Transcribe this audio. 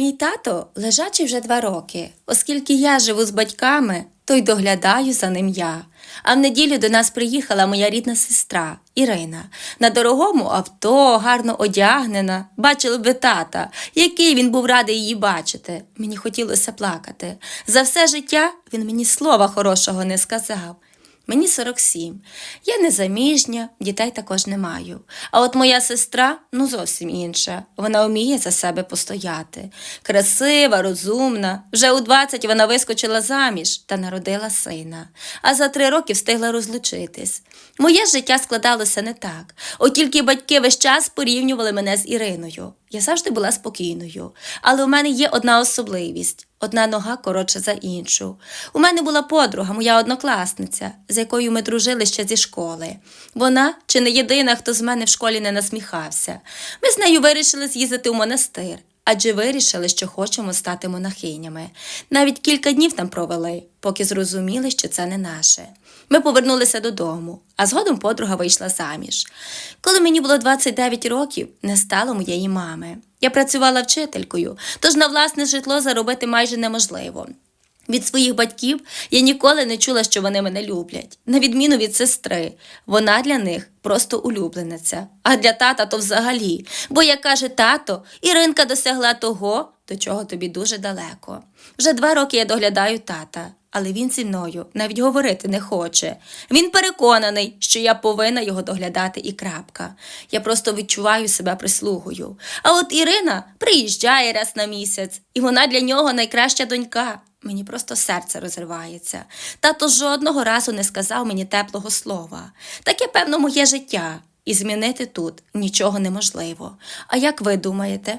Мій тато лежачий вже два роки, оскільки я живу з батьками, то й доглядаю за ним я. А в неділю до нас приїхала моя рідна сестра Ірина. На дорогому авто, гарно одягнена. Бачили би тата, який він був радий її бачити. Мені хотілося плакати. За все життя він мені слова хорошого не сказав. Мені 47. Я не заміжня, дітей також не маю. А от моя сестра ну зовсім інша. Вона вміє за себе постояти. Красива, розумна. Вже у 20 вона вискочила заміж та народила сина. А за три роки встигла розлучитись. Моє життя складалося не так. От тільки батьки весь час порівнювали мене з Іриною. Я завжди була спокійною. Але у мене є одна особливість. Одна нога коротша за іншу. У мене була подруга, моя однокласниця, з якою ми дружили ще зі школи. Вона чи не єдина, хто з мене в школі не насміхався. Ми з нею вирішили з'їздити у монастир, адже вирішили, що хочемо стати монахинями. Навіть кілька днів там провели, поки зрозуміли, що це не наше. Ми повернулися додому, а згодом подруга вийшла заміж. Коли мені було 29 років, не стало моєї мами. Я працювала вчителькою, тож на власне житло заробити майже неможливо. Від своїх батьків я ніколи не чула, що вони мене люблять, на відміну від сестри. Вона для них просто улюблениця. А для тата то взагалі. Бо, як каже тато, Іринка досягла того, до чого тобі дуже далеко. Вже два роки я доглядаю тата, але він зі мною навіть говорити не хоче. Він переконаний, що я повинна його доглядати і крапка. Я просто відчуваю себе прислугою. А от Ірина приїжджає раз на місяць, і вона для нього найкраща донька. Мені просто серце розривається. Тато жодного разу не сказав мені теплого слова. Таке, певно, моє життя, і змінити тут нічого неможливо. А як ви думаєте?